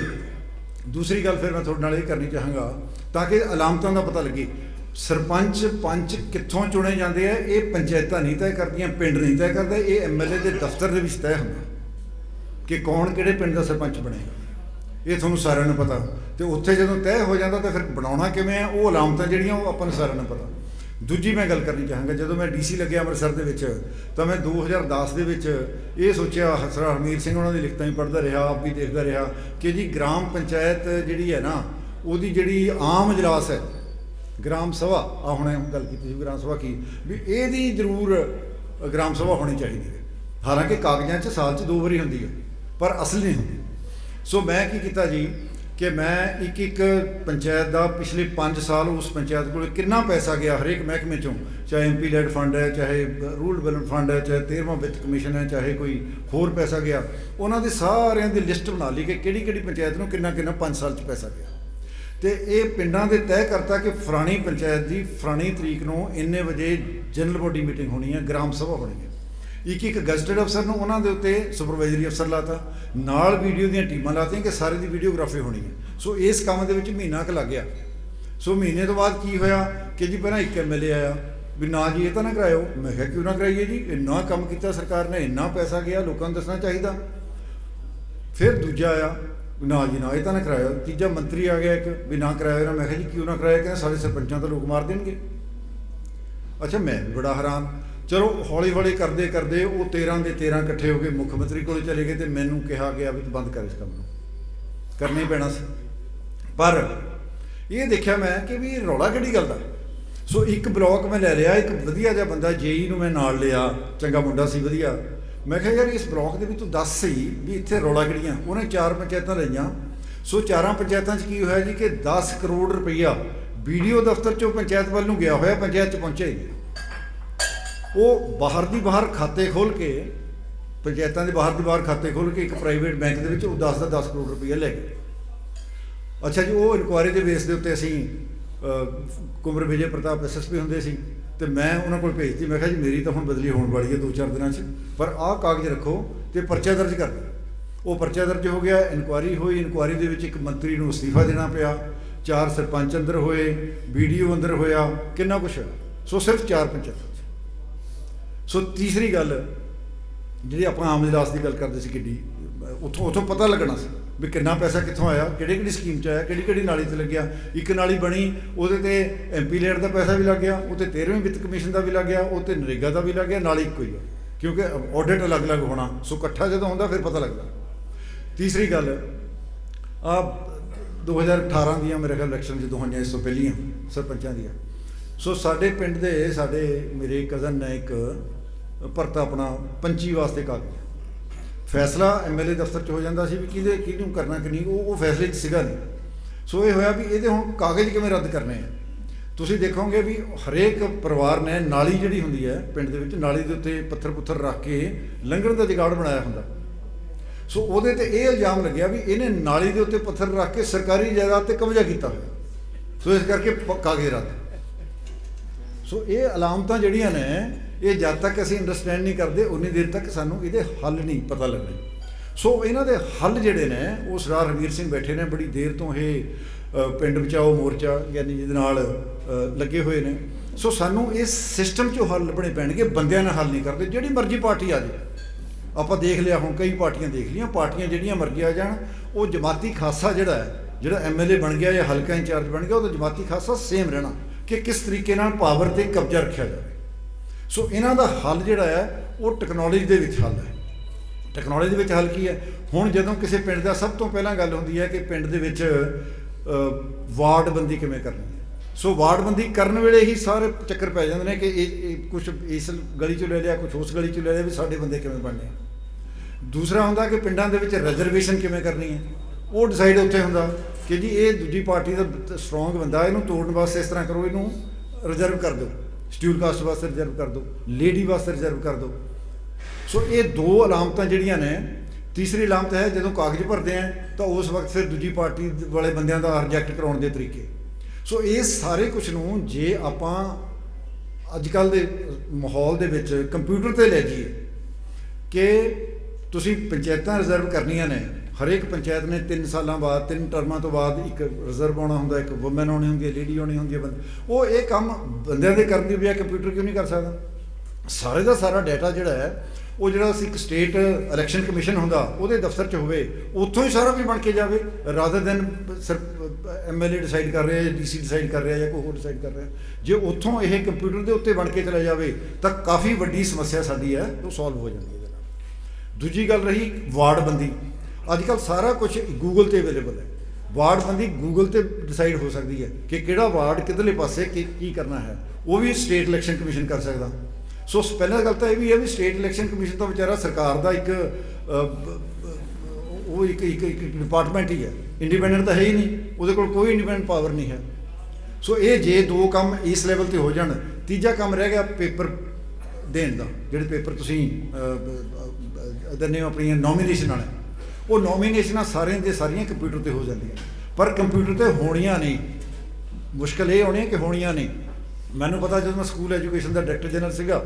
ਦੂਸਰੀ ਗੱਲ ਫਿਰ ਮੈਂ ਤੁਹਾਡੇ ਨਾਲ ਇਹ ਕਰਨੀ ਚਾਹਾਂਗਾ, ਤਾਂ ਕਿ ਅਲਾਮਤਾਂ ਦਾ ਪਤਾ ਲੱਗੇ। ਸਰਪੰਚ ਪੰਚ ਕਿੱਥੋਂ ਚੁਣੇ ਜਾਂਦੇ ਆ, ਇਹ ਪੰਚਾਇਤਾਂ ਨਹੀਂ ਤੈਅ ਕਰਦੀਆਂ, ਪਿੰਡ ਨਹੀਂ ਤੈਅ ਕਰਦਾ, ਇਹ ਐਮਐਲਏ ਦੇ ਦਫ਼ਤਰ ਦੇ ਵਿੱਚ ਤੈਅ ਹੁੰਦਾ। ਕਿ ਕੌਣ ਕਿਹੜੇ ਪਿੰਡ ਦਾ ਸਰਪੰਚ ਬਣੇਗਾ। ਇਹ ਤੁਹਾਨੂੰ ਸਾਰਿਆਂ ਨੂੰ ਪਤਾ। ਤੇ ਉੱਥੇ ਜਦੋਂ ਤੈਅ ਹੋ ਜਾਂਦਾ ਤਾਂ ਫਿਰ ਬਣਾਉਣਾ ਕਿਵੇਂ ਆ, ਉਹ ਅਲਾਮਤਾਂ ਜਿਹੜੀਆਂ ਉਹ ਆਪਾਂ ਨੂੰ ਸਾਰਿਆਂ ਨੂੰ ਪਤਾ। ਦੂਜੀ ਮੈਂ ਗੱਲ ਕਰਨੀ ਚਾਹਾਂਗਾ, ਜਦੋਂ ਮੈਂ ਡੀਸੀ ਲੱਗਿਆ ਅੰਮ੍ਰਿਤਸਰ ਦੇ ਵਿੱਚ, ਤਾਂ ਮੈਂ 2010 ਦੇ ਵਿੱਚ ਇਹ ਸੋਚਿਆ ਹਸਰਾ ਹਰਮੀਰ ਸਿੰਘ ਉਹਨਾਂ ਦੀ ਲਿਖਤਾਂ ਹੀ ਪੜ੍ਹਦਾ ਰਿਹਾ, ਆਪ ਵੀ ਦੇਖਦਾ ਰਿਹਾ ਕਿ ਜੀ ਗ੍ਰਾਮ ਪੰਚਾਇਤ ਜਿਹੜੀ ਹੈ ਨਾ, ਉਹਦੀ ਜਿਹੜੀ ਆਮ ਇਜਲਾਸ ਹੈ, ਗ੍ਰਾਮ ਸਭਾ ਆ ਹੁਣੇ ਗੱਲ ਕੀਤੀ ਸੀ ਗ੍ਰਾਮ ਸਭਾ ਕੀ, ਵੀ ਇਹਦੀ ਜ਼ਰੂਰ ਗ੍ਰਾਮ ਸਭਾ ਹੋਣੀ ਚਾਹੀਦੀ ਹੈ। ਹਾਲਾਂਕਿ ਕਾਗਜ਼ਾਂ 'ਚ ਸਾਲ 'ਚ ਦੋ ਵਾਰੀ ਹੁੰਦੀ ਹੈ। ਪਰ ਅਸਲ ਨਹੀਂ। ਹੁੰਦੀ ਸੋ ਮੈਂ ਕੀ ਕੀਤਾ ਜੀ ਕਿ ਮੈਂ ਇੱਕ ਇੱਕ ਪੰਚਾਇਤ ਦਾ ਪਿਛਲੇ 5 ਸਾਲ ਉਸ ਪੰਚਾਇਤ ਕੋਲ ਕਿੰਨਾ ਪੈਸਾ ਗਿਆ ਹਰੇਕ ਮਹਿਕਮੇ ਚੋਂ, ਚਾਹੇ ਐਮਪੀ ਲੈਡ ਫੰਡ ਹੈ, ਚਾਹੇ ਰੂਲ ਡਿਵੈਲਪਮੈਂਟ ਫੰਡ ਹੈ, ਚਾਹੇ 13ਵਾਂ ਵਿੱਤ ਕਮਿਸ਼ਨ ਹੈ, ਚਾਹੇ ਕੋਈ ਹੋਰ ਪੈਸਾ ਗਿਆ, ਉਹਨਾਂ ਦੇ ਸਾਰਿਆਂ ਦੀ ਲਿਸਟ ਬਣਾ ਲਈ ਕਿ ਕਿਹੜੀ ਕਿਹੜੀ ਪੰਚਾਇਤ ਨੂੰ ਕਿੰਨਾ ਕਿੰਨਾ 5 ਸਾਲ 'ਚ ਪੈਸਾ ਗਿਆ। ਤੇ ਇਹ ਪਿੰਡਾਂ ਦੇ ਤੈਅ ਕਰਤਾ ਕਿ ਫਲਾਣੀ ਪੰਚਾਇਤ ਦੀ ਫਰਾਣੀ ਤਰੀਕ ਨੂੰ ਇੰਨੇ ਵਜੇ ਜਨਰਲ ਬੋਡੀ ਮੀਟਿੰਗ ਹੋਣੀ ਹੈ, ਗ੍ਰਾਮ ਸਭਾ ਹੋਣੀ ਹੈ ਇੱਕ ਇੱਕ ਗਜ਼ਟਡ ਅਫਸਰ ਨੂੰ ਉਹਨਾਂ ਦੇ ਉੱਤੇ ਸੁਪਰਵਾਈਜ਼ਰੀ ਅਫਸਰ ਲਾਤਾ, ਨਾਲ ਵੀਡੀਓ ਦੀਆਂ ਟੀਮਾਂ ਲਾਤੀਆਂ ਕਿ ਸਾਰੇ ਦੀ ਵੀਡੀਓਗ੍ਰਾਫੀ ਹੋਣੀ ਹੈ। ਸੋ ਇਸ ਕੰਮ ਦੇ ਵਿੱਚ ਮਹੀਨਾ ਕੁ ਲੱਗ ਗਿਆ। ਸੋ ਮਹੀਨੇ ਤੋਂ ਬਾਅਦ ਕੀ ਹੋਇਆ ਕਿ ਜੀ ਪਹਿਲਾਂ ਇੱਕ ਐਮਐਲਏ ਆਇਆ, ਵੀ ਨਾ ਜੀ ਇਹ ਤਾਂ ਨਾ ਕਰਾਇਓ। ਮੈਂ ਕਿਹਾ, ਕਿਉਂ ਨਾ ਕਰਾਈਏ ਜੀ? ਇੰਨਾ ਕੰਮ ਕੀਤਾ ਸਰਕਾਰ ਨੇ, ਇੰਨਾ ਪੈਸਾ ਗਿਆ, ਲੋਕਾਂ ਨੂੰ ਦੱਸਣਾ ਚਾਹੀਦਾ। ਫਿਰ ਦੂਜਾ ਆਇਆ ਨਾ ਜੀ, ਨਾ, ਇਹ ਤਾਂ ਨਾ ਕਰਾਇਆ ਤੀਜਾ ਮੰਤਰੀ ਆ ਗਿਆ ਇੱਕ, ਵੀ ਨਾ ਕਰਾਇਆ ਨਾ ਮੈਂ ਕਿਹਾ, ਜੀ, ਕਿਉਂ ਨਾ ਕਰਾਇਆ ਕਹਿੰਦਾ, ਸਾਡੇ ਸਰਪੰਚਾਂ ਤਾਂ ਲੋਕ ਮਾਰ ਦੇਣਗੇ। ਅੱਛਾ, ਮੈਂ ਵੀ ਬੜਾ ਹੈਰਾਨ। ਚਲੋ ਹੌਲੀ ਹੌਲੀ ਕਰਦੇ ਕਰਦੇ ਉਹ 13 ਦੇ 13 ਇਕੱਠੇ ਹੋ ਕੇ ਮੁੱਖ ਮੰਤਰੀ ਕੋਲ ਚਲੇ ਗਏ ਤੇ ਮੈਨੂੰ ਕਿਹਾ ਗਿਆ ਵੀ ਤੂੰ ਬੰਦ ਕਰ ਇਸ ਕੰਮ ਨੂੰ। ਕਰਨਾ ਪੈਣਾ ਸੀ। ਪਰ ਇਹ ਦੇਖਿਆ ਮੈਂ ਕਿ ਵੀ ਰੌਲਾ ਕਿਹੜੀ ਗੱਲ ਦਾ? ਸੋ ਇੱਕ ਬਲੌਕ ਮੈਂ ਲੈ ਲਿਆ, ਇੱਕ ਵਧੀਆ ਜਿਹਾ ਬੰਦਾ ਜੇਈ ਨੂੰ ਮੈਂ ਨਾਲ ਲਿਆ, ਚੰਗਾ ਮੁੰਡਾ ਸੀ, ਵਧੀਆ। ਮੈਂ ਕਿਹਾ ਯਾਰ ਇਸ ਬਲੌਕ ਦੇ ਵਿੱਚ ਤੂੰ ਦੱਸ ਸਹੀ ਵੀ ਇੱਥੇ ਰੌਲਾ ਕਿਹੜੀਆਂ? ਉਹਨੇ ਚਾਰ ਪੰਚਾਇਤਾਂ ਲਈਆਂ। ਸੋ ਚਾਰਾਂ ਪੰਚਾਇਤਾਂ 'ਚ ਕੀ ਹੋਇਆ ਜੀ ਕਿ 10 ਕਰੋੜ ਰੁਪਈਆ ਵੀਡੀਓ ਦਫ਼ਤਰ 'ਚੋਂ ਪੰਚਾਇਤ ਵੱਲ ਨੂੰ ਗਿਆ ਹੋਇਆ, ਪੰਚਾਇਤ 'ਚ ਪਹੁੰਚਿਆ ਹੀ ਨਹੀਂ। ਉਹ ਬਾਹਰ ਦੀ ਬਾਹਰ ਖਾਤੇ ਖੋਲ ਕੇ ਪੰਚਾਇਤਾਂ ਦੇ ਬਾਹਰ ਦੀ ਬਾਹਰ ਖਾਤੇ ਖੋਲ ਕੇ ਇੱਕ ਪ੍ਰਾਈਵੇਟ ਬੈਂਕ ਦੇ ਵਿੱਚ ਉਹ 10 ਦਾ 10 ਕਰੋੜ ਰੁਪਈਆ ਲੈ ਗਏ। ਅੱਛਾ ਜੀ ਉਹ ਇਨਕੁਆਇਰੀ ਦੇ ਬੇਸ ਦੇ ਉੱਤੇ ਅਸੀਂ ਅਹ, ਕੁੰਵਰ ਵਿਜੇ ਪ੍ਰਤਾਪ ਐਸਐਸਪੀ ਹੁੰਦੇ ਸੀ ਤੇ ਮੈਂ ਉਹਨਾਂ ਕੋਲ ਭੇਜਤੀ ਮੈਂ ਕਿਹਾ ਜੀ ਮੇਰੀ ਤਾਂ ਹੁਣ ਬਦਲੀ ਹੋਣ ਵਾਲੀ ਹੈ ਦੋ ਚਾਰ ਦਿਨਾਂ 'ਚ ਪਰ ਆਹ ਕਾਗਜ਼ ਰੱਖੋ ਤੇ ਪਰਚਾ ਦਰਜ ਕਰ ਦਿਓ। ਉਹ ਪਰਚਾ ਦਰਜ ਹੋ ਗਿਆ ਇਨਕੁਆਇਰੀ ਹੋਈ ਇਨਕੁਆਇਰੀ ਦੇ ਵਿੱਚ ਇੱਕ ਮੰਤਰੀ ਨੂੰ ਅਸਤੀਫਾ ਦੇਣਾ ਪਿਆ ਚਾਰ ਸਰਪੰਚ ਅੰਦਰ ਹੋਏ ਵੀਡੀਓ ਅੰਦਰ ਹੋਇਆ ਕਿੰਨਾ ਕੁਛ ਸੋ ਸਿਰਫ ਚਾਰ ਪੰਚਾਇਤਾਂ। ਸੋ ਤੀਸਰੀ ਗੱਲ, ਜਿਹੜੀ ਆਪਾਂ ਆਮ ਇਜਲਾਸ ਦੀ ਗੱਲ ਕਰਦੇ ਸੀ ਕਿੱਡੀ, ਉੱਥੋਂ ਉੱਥੋਂ ਪਤਾ ਲੱਗਣਾ ਸੀ ਵੀ ਕਿੰਨਾ ਪੈਸਾ ਕਿੱਥੋਂ ਆਇਆ, ਕਿਹੜੀ ਕਿਹੜੀ ਸਕੀਮ ਚ ਆਇਆ, ਕਿਹੜੀ ਕਿਹੜੀ ਨਾਲੀ 'ਚ ਲੱਗਿਆ। ਇੱਕ ਨਾਲੀ ਬਣੀ, ਉਹਦੇ ਤੇ ਐਮਪੀ ਲੇਟ ਦਾ ਪੈਸਾ ਵੀ ਲੱਗ ਗਿਆ ਉਹ ਤੇ 13ਵੀਂ ਵਿੱਤ ਕਮਿਸ਼ਨ ਦਾ ਵੀ ਲੱਗ ਗਿਆ ਉਹ ਤੇ ਨਰੇਗਾ ਦਾ ਵੀ ਲੱਗ ਗਿਆ ਨਾਲੀ ਇੱਕੋ ਹੀ ਆ। ਕਿਉਂਕਿ ਆਡਿਟ ਅਲੱਗ-ਅਲੱਗ ਹੋਣਾ, ਸੋ ਇਕੱਠਾ ਜਦੋਂ ਹੁੰਦਾ ਫਿਰ ਪਤਾ ਲੱਗਦਾ। ਤੀਸਰੀ ਗੱਲ, ਆ 2018 ਦੀਆਂ ਮੇਰੇ ਖਿਆਲ ਇਲੈਕਸ਼ਨ ਜਦੋਂ ਹੋਈਆਂ, ਇਸ ਤੋਂ ਪਹਿਲੀਆਂ ਸਰਪੰਚਾਂ ਦੀਆਂ। ਸੋ ਸਾਡੇ ਪਿੰਡ ਦੇ, ਸਾਡੇ ਮੇਰੇ ਕਜ਼ਨ ਨੇ ਇੱਕ ਭਰਤਾ ਆਪਣਾ ਪੰਚੀ ਵਾਸਤੇ ਕਾਗਜ਼। ਫੈਸਲਾ ਐਮਐਲਏ ਦਫ਼ਤਰ 'ਚ ਹੋ ਜਾਂਦਾ ਸੀ ਵੀ ਕਿਹਦੇ ਕਿਹਨੂੰ ਕਰਨਾ ਕਿ ਨਹੀਂ ਉਹ ਉਹ ਫੈਸਲੇ 'ਚ ਸੀਗਾ ਨਹੀਂ। ਸੋ ਇਹ ਹੋਇਆ ਵੀ ਇਹਦੇ ਹੁਣ ਕਾਗਜ਼ ਕਿਵੇਂ ਰੱਦ ਕਰਨੇ ਆ? ਤੁਸੀਂ ਦੇਖੋਗੇ ਵੀ ਹਰੇਕ ਪਰਿਵਾਰ ਨੇ ਨਾਲੀ ਜਿਹੜੀ ਹੁੰਦੀ ਹੈ ਪਿੰਡ ਦੇ ਵਿੱਚ, ਨਾਲੀ ਦੇ ਉੱਤੇ ਪੱਥਰ ਪੁੱਥਰ ਰੱਖ ਕੇ ਲੰਘਣ ਦਾ ਜਗਾੜ ਬਣਾਇਆ ਹੁੰਦਾ। ਸੋ ਉਹਦੇ ਤੇ ਇਹ ਇਲਜ਼ਾਮ ਲੱਗਿਆ ਵੀ ਇਹਨੇ ਨਾਲੀ ਦੇ ਉੱਤੇ ਪੱਥਰ ਰੱਖ ਕੇ ਸਰਕਾਰੀ ਜਾਇਦਾਦ ਤੇ ਕਬਜ਼ਾ ਕੀਤਾ ਹੋਇਆ। ਸੋ ਇਸ ਕਰਕੇ ਪ- ਕਾਗਜ਼ ਰੱਦ। ਸੋ ਇਹ ਅਲਾਮਤਾਂ ਜਿਹੜੀਆਂ ਨੇ ਇਹ ਜਦ ਤੱਕ ਅਸੀਂ ਅੰਡਰਸਟੈਂਡ ਨਹੀਂ ਕਰਦੇ ਉਨੀ ਦੇਰ ਤੱਕ ਸਾਨੂੰ ਇਹਦੇ ਹੱਲ ਨਹੀਂ ਪਤਾ ਲੱਗਣੇ। ਸੋ ਇਹਨਾਂ ਦੇ ਹੱਲ ਜਿਹੜੇ ਨੇ ਉਹ ਸਰਦਾਰ ਰਵੀਰ ਸਿੰਘ ਬੈਠੇ ਨੇ ਬੜੀ ਦੇਰ ਤੋਂ ਇਹ ਅ, ਪਿੰਡ ਬਚਾਓ ਮੋਰਚਾ ਯਾਨੀ ਜਿਹਦੇ ਨਾਲ ਲੱਗੇ ਹੋਏ ਨੇ। ਸੋ ਸਾਨੂੰ ਇਸ ਸਿਸਟਮ 'ਚੋਂ ਹੱਲ ਲੱਭਣੇ ਪੈਣਗੇ ਬੰਦਿਆਂ ਨਾਲ ਹੱਲ ਨਹੀਂ ਕਰਦੇ ਜਿਹੜੀ ਮਰਜ਼ੀ ਪਾਰਟੀ ਆ ਜਾਵੇ ਆਪਾਂ ਦੇਖ ਲਿਆ ਹੁਣ ਕਈ ਪਾਰਟੀਆਂ ਦੇਖ ਲਈਆਂ ਪਾਰਟੀਆਂ ਜਿਹੜੀਆਂ ਮਰਜ਼ੀ ਆ ਜਾਣ ਉਹ ਜਮਾਤੀ ਖਾਸਾ ਜਿਹੜਾ ਹੈ ਜਿਹੜਾ ਐਮਐਲਏ ਬਣ ਗਿਆ ਜਾਂ ਹਲਕਾ ਇੰਚਾਰਜ ਬਣ ਗਿਆ ਉਹ ਤਾਂ ਜਮਾਤੀ ਖਾਸਾ ਸੇਮ ਰਹਿਣਾ ਕਿ ਕਿਸ ਤਰੀਕੇ ਨਾਲ ਪਾਵਰ ਤੇ ਕਬਜ਼ਾ ਰੱਖਿਆ ਜਾਵੇ। ਸੋ ਇਹਨਾਂ ਦਾ ਹੱਲ ਜਿਹੜਾ ਹੈ ਉਹ ਟੈਕਨੋਲੋਜੀ ਦੇ ਵਿੱਚ ਹੱਲ ਹੈ। ਟੈਕਨੋਲੋਜੀ ਦੇ ਵਿੱਚ ਹੱਲ ਕੀ ਹੈ? ਹੁਣ ਜਦੋਂ ਕਿਸੇ ਪਿੰਡ ਦਾ ਸਭ ਤੋਂ ਪਹਿਲਾਂ ਗੱਲ ਹੁੰਦੀ ਹੈ ਕਿ ਪਿੰਡ ਦੇ ਵਿੱਚ ਅ, ਵਾਰਡਬੰਦੀ ਕਿਵੇਂ ਕਰਨੀ ਹੈ? ਸੋ ਵਾਰਡਬੰਦੀ ਕਰਨ ਵੇਲੇ ਹੀ ਸਾਰੇ ਚੱਕਰ ਪੈ ਜਾਂਦੇ ਨੇ ਕਿ ਇਹ ਕੁਝ ਇਸ ਗਲੀ ਚੋਂ ਲੈ ਲਿਆ ਕੁਝ ਉਸ ਗਲੀ ਚੋਂ ਲੈ ਲਿਆ ਵੀ ਸਾਡੇ ਬੰਦੇ ਕਿਵੇਂ ਬਣਨੇ ਦੂਸਰਾ ਹੁੰਦਾ ਕਿ ਪਿੰਡਾਂ ਦੇ ਵਿੱਚ ਰਿਜ਼ਰਵੇਸ਼ਨ ਕਿਵੇਂ ਕਰਨੀ ਹੈ? ਉਹ ਡਿਸਾਈਡ ਉੱਥੇ ਹੁੰਦਾ ਕਿ ਜੀ ਇਹ ਦੂਜੀ ਪਾਰਟੀ ਦਾ ਸਟਰੋਂਗ ਬੰਦਾ ਇਹਨੂੰ ਤੋੜਨ ਵਾਸਤੇ ਇਸ ਤਰ੍ਹਾਂ ਕਰੋ ਇਹਨੂੰ ਰਿਜ਼ਰਵ ਕਰ ਦਿਓ। ਸ਼ਡਿਊਲ ਕਾਸਟ ਵਾਸਤੇ ਰਿਜ਼ਰਵ ਕਰ ਦਿਓ ਲੇਡੀ ਵਾਸਤੇ ਰਿਜ਼ਰਵ ਕਰ ਦਿਓ। ਸੋ ਇਹ ਦੋ ਅਲਾਮਤਾਂ ਜਿਹੜੀਆਂ ਨੇ, ਤੀਸਰੀ ਅਲਾਮਤ ਹੈ ਜਦੋਂ ਕਾਗਜ਼ ਭਰਦੇ ਆ, ਤਾਂ ਉਸ ਵਕਤ ਫਿਰ ਦੂਜੀ ਪਾਰਟੀ ਵਾਲੇ ਬੰਦਿਆਂ ਦਾ ਰਿਜੈਕਟ ਕਰਾਉਣ ਦੇ ਤਰੀਕੇ। ਸੋ ਇਹ ਸਾਰੇ ਕੁਝ ਨੂੰ ਜੇ ਆਪਾਂ ਅੱਜ ਕੱਲ ਦੇ ਮਾਹੌਲ ਦੇ ਵਿੱਚ ਕੰਪਿਊਟਰ ਤੇ ਲੈ ਜਾਈਏ ਕਿ ਤੁਸੀਂ ਪੰਚਾਇਤਾਂ ਰਿਜ਼ਰਵ ਕਰਨੀਆਂ ਨੇ ਹਰੇਕ ਪੰਚਾਇਤ ਨੇ 3 ਸਾਲਾਂ ਬਾਅਦ, ਤਿੰਨ ਟਰਮਾਂ ਤੋਂ ਬਾਅਦ ਇੱਕ ਰਿਜ਼ਰਵ ਆਉਣਾ ਹੁੰਦਾ, ਇੱਕ ਵੂਮਨ ਆਉਣੀ ਹੁੰਦੀ ਹੈ ਲੇਡੀ ਆਉਣੀ ਹੁੰਦੀ ਹੈ ਬੰਦੇ। ਉਹ ਇਹ ਕੰਮ ਬੰਦਿਆਂ ਦੇ ਕਰਨ ਦੀ ਬਜਾਏ ਕੰਪਿਊਟਰ ਕਿਉਂ ਨਹੀਂ ਕਰ ਸਕਦਾ? ਸਾਰੇ ਦਾ ਸਾਰਾ ਡਾਟਾ ਜਿਹੜਾ ਹੈ, ਉਹ ਜਿਹੜਾ ਅਸੀਂ ਇੱਕ ਸਟੇਟ ਇਲੈਕਸ਼ਨ ਕਮਿਸ਼ਨ ਹੁੰਦਾ, ਉਹਦੇ ਦਫ਼ਤਰ 'ਚ ਹੋਵੇ, ਉੱਥੋਂ ਹੀ ਸਾਰਾ ਕੁਝ ਬਣ ਕੇ ਜਾਵੇ ਰਾਦਰ ਦੈਨ ਸਿਰਫ ਐਮਐਲਏ ਡਿਸਾਈਡ ਕਰ ਰਿਹਾ ਜਾਂ ਡੀਸੀ ਡਿਸਾਈਡ ਕਰ ਰਿਹਾ ਜਾਂ ਕੋਈ ਹੋਰ ਡਿਸਾਈਡ ਕਰ ਰਿਹਾ। ਜੇ ਉੱਥੋਂ ਇਹ ਕੰਪਿਊਟਰ ਦੇ ਉੱਤੇ ਬਣ ਕੇ ਚਲਾ ਜਾਵੇ, ਤਾਂ ਕਾਫੀ ਵੱਡੀ ਸਮੱਸਿਆ ਸਾਡੀ ਹੈ, ਉਹ ਸੋਲਵ ਹੋ ਜਾਂਦੀ ਹੈ ਇਹਦੇ ਨਾਲ। ਦੂਜੀ ਗੱਲ ਰਹੀ ਵਾਰਡ ਬੰਦੀ। ਅੱਜ ਕੱਲ ਸਾਰਾ ਕੁਝ ਗੂਗਲ ਤੇ ਅਵੇਲੇਬਲ ਹੈ। ਵਾਰਡ ਬੰਦੀ ਗੂਗਲ ਤੇ ਡਿਸਾਈਡ ਹੋ ਸਕਦੀ ਹੈ ਕਿ ਕਿਹੜਾ ਵਾਰਡ ਕਿੱਧਰਲੇ ਪਾਸੇ ਕੀ ਕੀ ਕਰਨਾ ਹੈ। ਉਹ ਵੀ ਸਟੇਟ ਇਲੈਕਸ਼ਨ ਕਮਿਸ਼ਨ ਕਰ ਸਕਦਾ। ਸੋ ਸ- ਪਹਿਲਾਂ ਗੱਲ ਤਾਂ ਇਹ ਵੀ ਹੈ ਵੀ ਸਟੇਟ ਇਲੈਕਸ਼ਨ ਕਮਿਸ਼ਨ ਤਾਂ ਵਿਚਾਰਾ ਸਰਕਾਰ ਦਾ ਇੱਕ ਉਹ ਇੱਕ ਇੱਕ ਡਿਪਾਰਟਮੈਂਟ ਹੀ ਹੈ। ਇੰਡੀਪੈਂਡੈਂਟ ਤਾਂ ਹੈ ਹੀ ਨਹੀਂ। ਉਹਦੇ ਕੋਲ ਕੋਈ ਇੰਡੀਪੈਂਡੈਂਟ ਪਾਵਰ ਨਹੀਂ ਹੈ। ਸੋ ਇਹ ਜੇ ਦੋ ਕੰਮ ਇਸ ਲੈਵਲ ਤੇ ਹੋ ਜਾਣ, ਤੀਜਾ ਕੰਮ ਰਹਿ ਗਿਆ ਪੇਪਰ ਦੇਣ ਦਾ। ਜਿਹੜੇ ਪੇਪਰ ਤੁਸੀਂ ਦਿੰਦੇ ਹੋ ਆਪਣੀਆਂ ਨੋਮੀਨੇਸ਼ਨ ਵਾਲੇ। ਉਹ ਨੋਮੀਨੇਸ਼ਨਾਂ ਸਾਰਿਆਂ ਦੇ ਸਾਰੀਆਂ ਕੰਪਿਊਟਰ ਤੇ ਹੋ ਜਾਂਦੀਆਂ। ਪਰ ਕੰਪਿਊਟਰ ਤੇ ਹੋਣੀਆਂ ਨਹੀਂ। ਮੁਸ਼ਕਲ ਇਹ ਹੋਣੀ ਹੈ ਕਿ ਹੋਣੀਆਂ ਨਹੀਂ। ਮੈਨੂੰ ਪਤਾ ਜਦੋਂ ਮੈਂ ਸਕੂਲ ਐਜੂਕੇਸ਼ਨ ਦਾ ਡਾਇਰੈਕਟਰ ਜਨਰਲ ਸੀਗਾ,